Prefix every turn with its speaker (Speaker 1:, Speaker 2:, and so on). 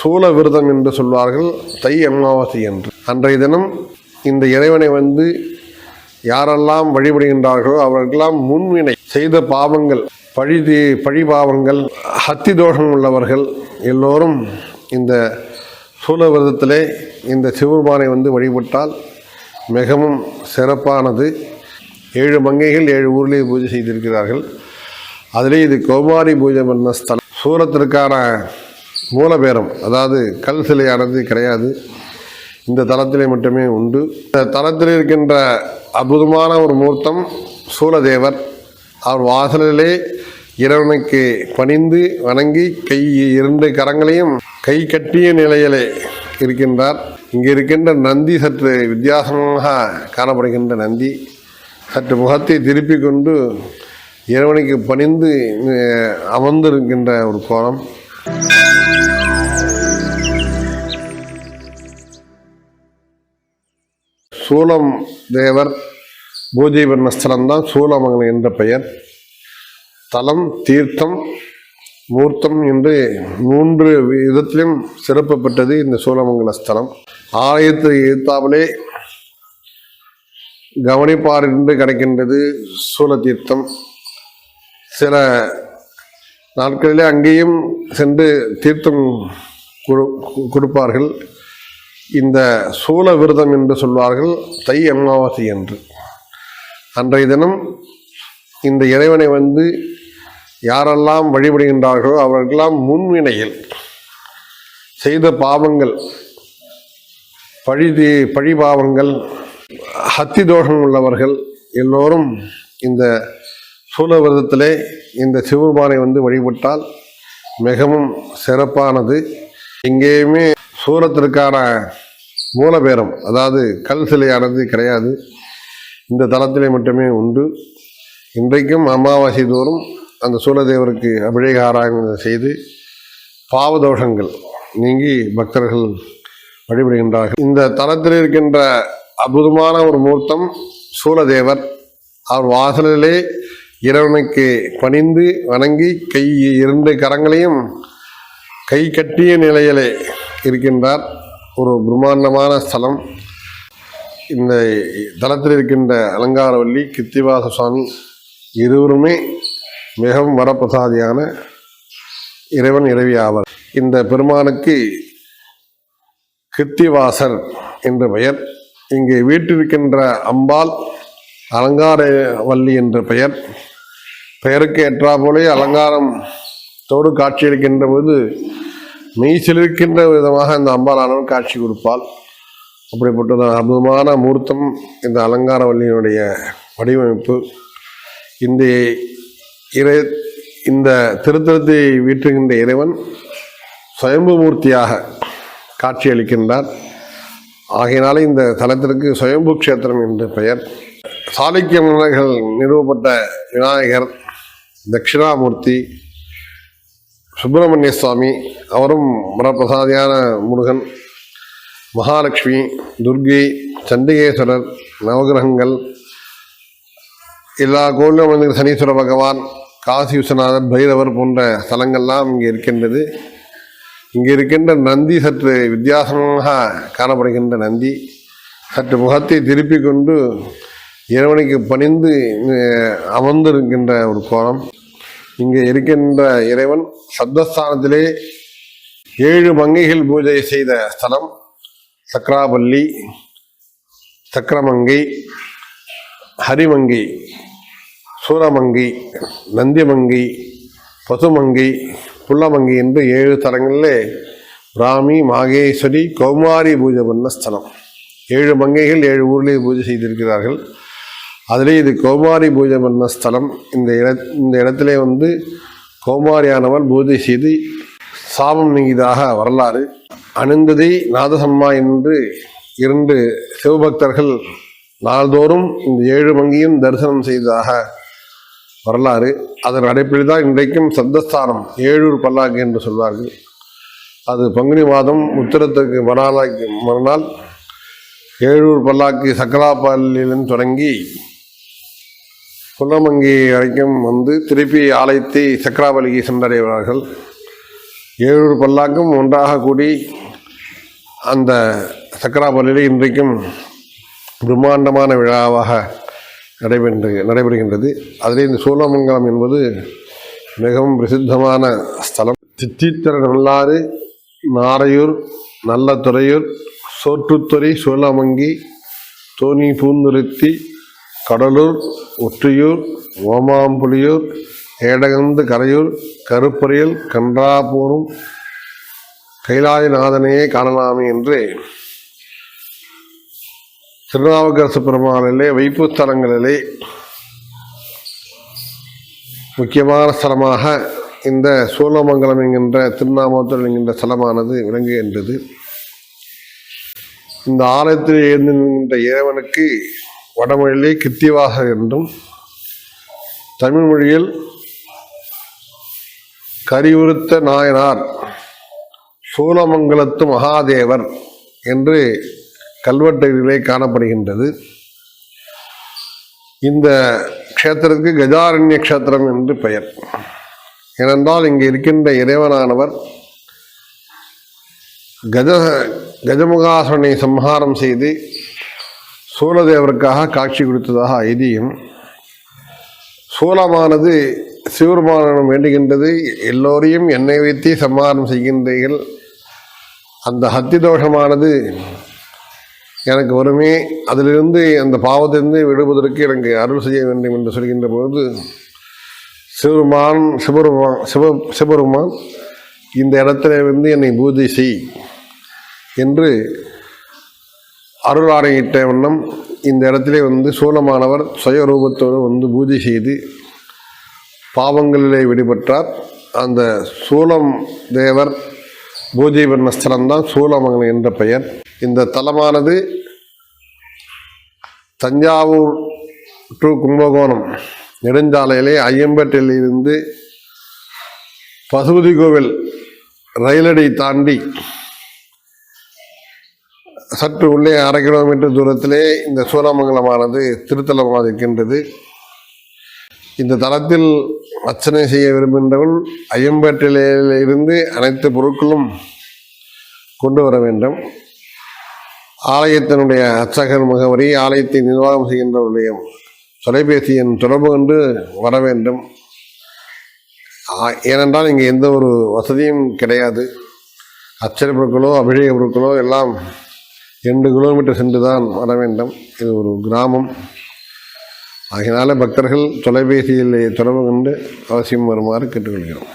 Speaker 1: சூழ விரதம் என்று சொல்வார்கள் தை அமாவாசை என்று. அன்றைய தினம் இந்த இறைவனை வந்து யாரெல்லாம் வழிபடுகின்றார்களோ அவர்களெல்லாம் முன்வினை செய்த பாவங்கள் பழி தீ- பழி பாவங்கள் ஹத்தி தோஷம் உள்ளவர்கள் எல்லோரும் இந்த சூழவிரதத்திலே இந்த சிவபெருமானை வந்து வழிபட்டால் மிகவும் சிறப்பானது. ஏழு மங்கைகள் ஏழு ஊர்லேயே பூஜை செய்திருக்கிறார்கள். அதிலே இது கோமாரி பூஜை பண்ண ஸ்தலம் சூரத்திற்கான மூலபேரம் அதாவது கல் சிலையானது கிடையாது. இந்த தளத்திலே மட்டுமே உண்டு. இந்த தளத்தில் இருக்கின்ற அற்புதமான ஒரு மூர்த்தம் சூலதேவர். அவர் வாசலிலே இறைவனுக்கு பணிந்து வணங்கி கை இரண்டு கரங்களையும் கை கட்டிய நிலையிலே இருக்கின்றார். இங்கே இருக்கின்ற நந்தி சற்று வித்தியாசமாக காணப்படுகின்ற நந்தி. சற்று முகத்தை திருப்பி கொண்டு இறைவனுக்கு பணிந்து அமர்ந்திருக்கின்ற ஒரு கோலம். சூலம் தேவர் பூஜை பண்ண ஸ்தலம்தான் சூலமங்கலம் என்ற பெயர். தலம் தீர்த்தம் மூர்த்தம் என்று மூன்று விதத்திலும் சிறப்பு பெற்றது இந்த சூலமங்கல ஸ்தலம். ஆலயத்தை எதிர்த்தாமலே கவனிப்பார் என்று கிடைக்கின்றது சூலதீர்த்தம் சில நாட்களிலே அங்கேயும் சென்று தீர்த்தம் கொடு- கொடுப்பார்கள். இந்த சூல விரதம் என்று சொல்வார்கள் தை அமாவாசை என்று. அன்றைய தினம் இந்த இறைவனை வந்து யாரெல்லாம் வழிபடுகின்றார்களோ அவர்களெல்லாம் முன்வினையில் செய்த பாவங்கள் பழி பழி பாவங்கள் ஹத்தி தோஷம் உள்ளவர்கள் எல்லோரும் இந்த சூல விரதத்திலே இந்த சிவபெருமானை வந்து வழிபட்டால் மிகவும் சிறப்பானது. எங்கேயுமே சூரத்திற்கான மூலபேரம் அதாவது கல் சிலையானது கிடையாது. இந்த தலத்திலே மட்டுமே உண்டு. இன்றைக்கும் அமாவாசை தோறும் அந்த சூரதேவருக்கு அபிஷேக ஆராதனை செய்து பாவதோஷங்கள் நீங்கி பக்தர்கள் வழிபடுகின்றார்கள். இந்த தலத்தில் இருக்கின்ற அற்புதமான ஒரு மூர்த்தம் சூலதேவர் அவர் வாசலிலே இறைவனுக்கு பணிந்து வணங்கி கை இரண்டு கரங்களையும் கை கட்டிய நிலையிலே இருக்கின்றார். ஒரு பிரம்மாண்டமான ஸ்தலம். இந்த தலத்தில் இருக்கின்ற அலங்காரவல்லி கித்திவாச சுவாமி இருவருமே மிகவும் வரப்பிரசாதியான இறைவன் இறைவி ஆவர். இந்த பெருமானுக்கு கிருத்திவாசர் என்ற பெயர் இங்கே வீட்டிருக்கின்ற அம்பாள் அலங்காரவல்லி என்ற பெயர் பெயருக்கு ஏற்றாற்போலே அலங்காரம் தோடு காட்சியளிக்கின்ற போது மெய் விதமாக இந்த அம்பாலானவன் காட்சி கொடுப்பாள் அப்படிப்பட்ட அற்புதமான மூர்த்தம் இந்த அலங்காரவல்லியினுடைய வடிவமைப்பு. இந்த இறை இந்த திருத்தலத்தை வீற்றுகின்ற இறைவன் சுயம்பு மூர்த்தியாக காட்சியளிக்கின்றார் ஆகையினால இந்த தலத்திற்கு சுயம்பு கஷேத்திரம் என்று பெயர். சாளுக்கிய மன்னர்கள் நிறுவப்பட்ட விநாயகர் தட்சிணாமூர்த்தி சுப்பிரமணிய சுவாமி அவரும் வரப்பிரசாதியான முருகன் மகாலட்சுமி துர்கை சண்டிகேஸ்வரர் நவகிரகங்கள் எல்லா கோவிலும் வந்து சனீஸ்வர பகவான் காசி விஸ்வநாதர் பைரவர் போன்ற ஸ்தலங்கள்லாம் இங்கே இருக்கின்றது. இங்கே இருக்கின்ற நந்தி சற்று வித்தியாசமாக காணப்படுகின்ற நந்தி. சற்று முகத்தை திருப்பி கொண்டு இறைவனுக்கு பணிந்து அமர்ந்திருக்கின்ற ஒரு கோலம். இங்கே இருக்கின்ற இறைவன் சப்தஸ்தானத்திலே ஏழு மங்கைகள் பூஜை செய்த ஸ்தலம். சக்கராபள்ளி சக்கரமங்கை ஹரிமங்கை சூரமங்கை நந்திமங்கை பசுமங்கை புள்ளமங்கை என்று ஏழு தலங்களிலே பிராமி மாகேஸ்வரி கௌமாரி பூஜை பண்ண ஸ்தலம். ஏழு மங்கைகள் ஏழு ஊர்லேயே பூஜை செய்திருக்கிறார்கள். அதிலே இது கோமாரி பூஜை பண்ண ஸ்தலம். இந்த இட இந்த இடத்திலே வந்து கோமாரியானவன் பூஜை செய்து சாபம் நீங்கியதாக வரலாறு. அணிந்ததை நாதசம்மா என்று இரண்டு சிவபக்தர்கள் நாள்தோறும் இந்த ஏழு மங்கியும் தரிசனம் செய்ததாக வரலாறு. அதன் அடிப்படையில் தான் இன்றைக்கும் சப்தஸ்தானம் ஏழூர் பல்லாக்கு என்று சொல்வார்கள். அது பங்குனி மாதம் உத்திரத்துக்கு மறுநாளாக்கு மறுநாள் ஏழூர் பல்லாக்கு சக்கராப்பள்ளியிலிருந்து தொடங்கி குள்ளமங்கி வரைக்கும் வந்து திருப்பி ஆலயத்தை சக்கராவலிக்கு சென்றடைவார்கள். ஏழு பல்லாக்கும் ஒன்றாக கூடி அந்த சக்கராபலியில் இன்றைக்கும் பிரம்மாண்டமான விழாவாக நடைபெற்று நடைபெறுகின்றது. அதிலே இந்த சூலமங்கலம் என்பது மிகவும் பிரசித்தமான ஸ்தலம். சித்தித்திர நல்லாறு நாரையூர் நல்லத்துறையூர் சோற்றுத்துறை சூலமங்கி தோணி பூந்துருத்தி கடலூர் ஒற்றியூர் ஓமாம்புலியூர் ஏடகந்து கரையூர் கருப்பறையில் கன்றாபூரும் கைலாயநாதனையே காணலாமே என்று திருநாவுக்கரசு பெருமாளிலே வைப்பு ஸ்தலங்களிலே முக்கியமான ஸ்தலமாக இந்த சூலமங்கலம் என்கின்ற திருநாமத்தூர் என்கின்ற ஸ்தலமானது விளங்குகின்றது இந்த ஆலயத்தில் எழுந்திருக்கின்ற இறைவனுக்கு வடமொழியிலே கித்திவாக என்றும் தமிழ் மொழியில் கரிவுறுத்த நாயனார் சூலமங்கலத்து மகாதேவர் என்று கல்வெட்டுகளிலே காணப்படுகின்றது. இந்த க்ஷேத்திரத்துக்கு கஜாரண்ய க்ஷேத்திரம் என்று பெயர். ஏனென்றால் இங்கே இருக்கின்ற இறைவனானவர் கஜ கஜமுகாசுரனை சம்ஹாரம் செய்து சூலதேவருக்காக காட்சி கொடுத்ததாக ஐதீகம். சூலமானது சிவருமானம் வேண்டுகின்றது. எல்லோரையும் எண்ணெய் வைத்து சம்ஹாரம் செய்கின்றீர்கள். அந்த ஹத்தி தோஷமானது எனக்கு வருமே அதிலிருந்து அந்த பாவத்திலிருந்து விடுவதற்கு எனக்கு அருள் செய்ய வேண்டும் என்று சொல்கின்ற பொழுது சிவருமான் சிவருமான் சிவ சிவருமான் இந்த இடத்துல வந்து என்னை பூஜை செய் என்று அருளாரையிட்ட வண்ணம் இந்த இடத்திலே வந்து சூலமானவர் சுயரூபத்தோடு வந்து பூஜை செய்து பாவங்களிலே விடுபட்டார். அந்த சூலம் தேவர் பூஜை பண்ண ஸ்தலம்தான் சூலமங்கலம் என்ற பெயர். இந்த தலமானது தஞ்சாவூர் டு கும்பகோணம் நெடுஞ்சாலையிலே ஐயம்பேட்டையிலிருந்து பசுபதி கோவில் ரயிலடி தாண்டி சற்று உள்ளே அரை கிலோமீட்டர் தூரத்திலே இந்த சூலமங்கலமானது திருத்தலமாக இருக்கின்றது இந்த தளத்தில் அர்ச்சனை செய்ய விரும்புகின்றவள் ஐயம்பேட்டையிலே இருந்து அனைத்து பொருட்களும் கொண்டு வர வேண்டும். ஆலயத்தினுடைய அர்ச்சகர் முகவரி ஆலயத்தை நிர்வாகம் செய்கின்றவருடைய தொலைபேசி எண் தொடர்பு கொண்டு வர வேண்டும். ஏனென்றால் இங்கே எந்த ஒரு வசதியும் கிடையாது. அச்சர பொருட்களோ அபிஷேக பொருட்களோ எல்லாம் இரண்டு கிலோமீட்டர் சென்று தான் வர வேண்டும். இது ஒரு கிராமம். ஆகினால பக்தர்கள் தொலைபேசியில் தொடர்பு கொண்டு அவசியம் வருமாறு கேட்டுக்கொள்கிறோம்.